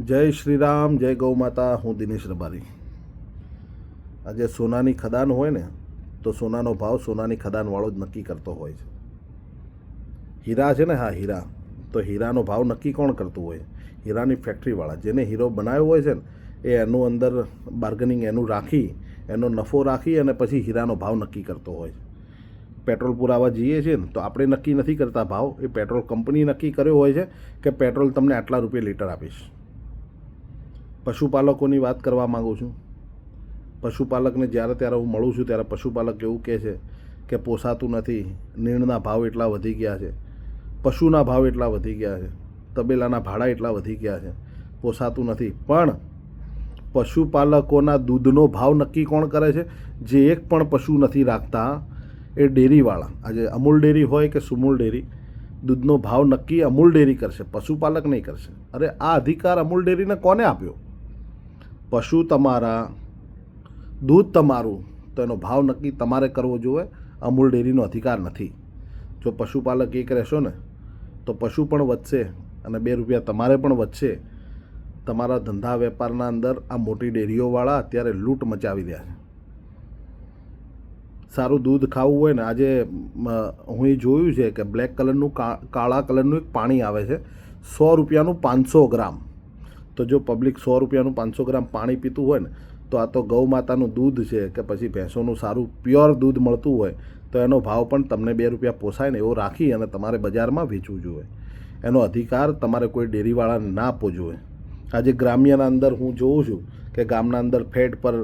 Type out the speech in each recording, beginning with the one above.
જય શ્રી રામ જય ગૌ માતા, હું દિનેશ રબારી. આજે સોનાની ખદાન હોય ને, તો સોનાનો ભાવ સોનાની ખદાનવાળો જ નક્કી કરતો હોય છે. હીરા છે ને, હા, હીરા. તો હીરાનો ભાવ નક્કી કોણ કરતું હોય? હીરાની ફેક્ટરીવાળા જેને હીરો બનાવ્યો હોય છે ને, એ એનું અંદર બાર્ગેનિંગ એનું રાખી, એનો નફો રાખી અને પછી હીરાનો ભાવ નક્કી કરતો હોય છે. પેટ્રોલ પુરાવા જઈએ છીએ ને, તો આપણે નક્કી નથી કરતા ભાવ. એ પેટ્રોલ કંપની નક્કી કર્યો હોય છે કે પેટ્રોલ તમને આટલા રૂપિયા લીટર આપીશ. પશુપાલકોની વાત કરવા માગું છું. પશુપાલકને જ્યારે ત્યારે હું મળું છું ત્યારે પશુપાલક એવું કહે છે કે પોસાતું નથી, નીણના ભાવ એટલા વધી ગયા છે, પશુના ભાવ એટલા વધી ગયા છે, તબેલાના ભાડા એટલા વધી ગયા છે, પોસાતું નથી. પણ પશુપાલકોના દૂધનો ભાવ નક્કી કોણ કરે છે? જે એક પણ પશુ નથી રાખતા એ ડેરીવાળા. આજે અમૂલ ડેરી હોય કે સુમૂલ ડેરી, દૂધનો ભાવ નક્કી અમૂલ ડેરી કરશે, પશુપાલક નહીં કરશે. અરે આ અધિકાર અમૂલ ડેરીને કોને આપ્યો? પશુ તમારા, દૂધ તમારું, તો એનો ભાવ નક્કી તમારે કરવો જોઈએ. અમૂલ ડેરીનો અધિકાર નથી. જો પશુપાલક એક રહેશો ને, તો પશુ પણ વધશે અને બે રૂપિયા તમારે પણ વધશે. તમારા ધંધા વેપારના અંદર આ મોટી ડેરીઓવાળા અત્યારે લૂંટ મચાવી રહ્યા છે. સારું દૂધ ખાવું હોય ને, આજે હું એ જોયું છે કે બ્લેક કલરનું કાળા કલરનું એક પાણી આવે છે. સો રૂપિયાનું પાંચસો ગ્રામ. તો જો પબ્લિક સો રૂપિયાનું પાંચસો ગ્રામ પાણી પીતું હોય ને, તો આ તો ગૌ માતાનું દૂધ છે કે પછી ભેંસોનું સારું પ્યોર દૂધ મળતું હોય, તો એનો ભાવ પણ તમને બે રૂપિયા પોસાય ને એવો રાખી અને તમારે બજારમાં વેચવું જોઈએ. એનો અધિકાર તમારે કોઈ ડેરીવાળાને ના આપવો જોઈએ. આજે ગ્રામ્યના અંદર હું જોઉં છું કે ગામના અંદર ફેટ પર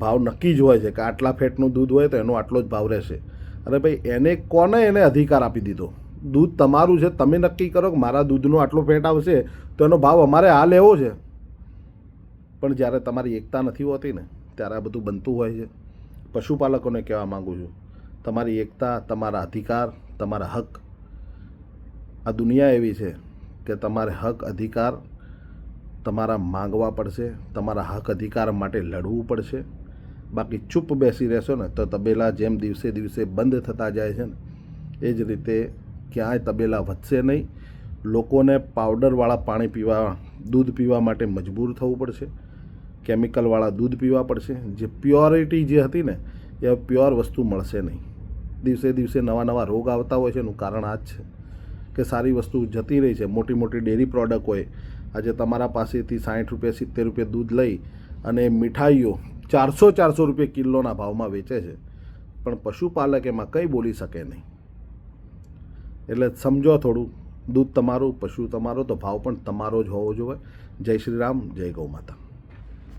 ભાવ નક્કી જ હોય છે કે આટલા ફેટનું દૂધ હોય તો એનો આટલો જ ભાવ રહેશે. અરે ભાઈ, એને કોને એને અધિકાર આપી દીધો? દૂધ તમારું છે, તમે નક્કી કરો કે મારા દૂધનો આટલો ફેટ આવશે તો એનો ભાવ અમારે આ લેવો છે. પણ જ્યારે તમારી એકતા નથી હોતી ને, ત્યારે આ બધું બનતું હોય છે. પશુપાલકોને કહેવા માગું છું, તમારી એકતા, તમારા અધિકાર, તમારા હક, આ દુનિયા એવી છે કે તમારે હક, અધિકાર તમારા માંગવા પડશે, તમારા હક, અધિકાર માટે લડવું પડશે. બાકી ચૂપ બેસી રહેશો ને, તો તબેલા જેમ દિવસે દિવસે બંધ થતા જાય છે ને, એ જ રીતે ક્યાંય તબેલા વધશે નહીં. લોકોને પાવડરવાળા પાણી પીવા, દૂધ પીવા માટે મજબૂર થવું પડશે. કેમિકલવાળા દૂધ પીવા પડશે. જે પ્યોરિટી જે હતી ને, એ પ્યોર વસ્તુ મળશે નહીં. દિવસે દિવસે નવા નવા રોગ આવતા હોય છે એનું કારણ આ જ છે કે સારી વસ્તુ જતી રહી છે. મોટી મોટી ડેરી પ્રોડક્ટ હોય. આજે તમારા પાસેથી સાઠ રૂપિયા, સિત્તેર રૂપિયા દૂધ લઈ અને મીઠાઈઓ ચારસો ચારસો રૂપિયા કિલોના ભાવમાં વેચે છે. પણ પશુપાલક એમાં કંઈ બોલી શકે નહીં. એટલે સમજો થોડું. દૂધ તમારું, પશુ તમારો, તો ભાવ પણ તમારો જ હોવો જોઈએ. જય શ્રી રામ, જય ગૌ માતા.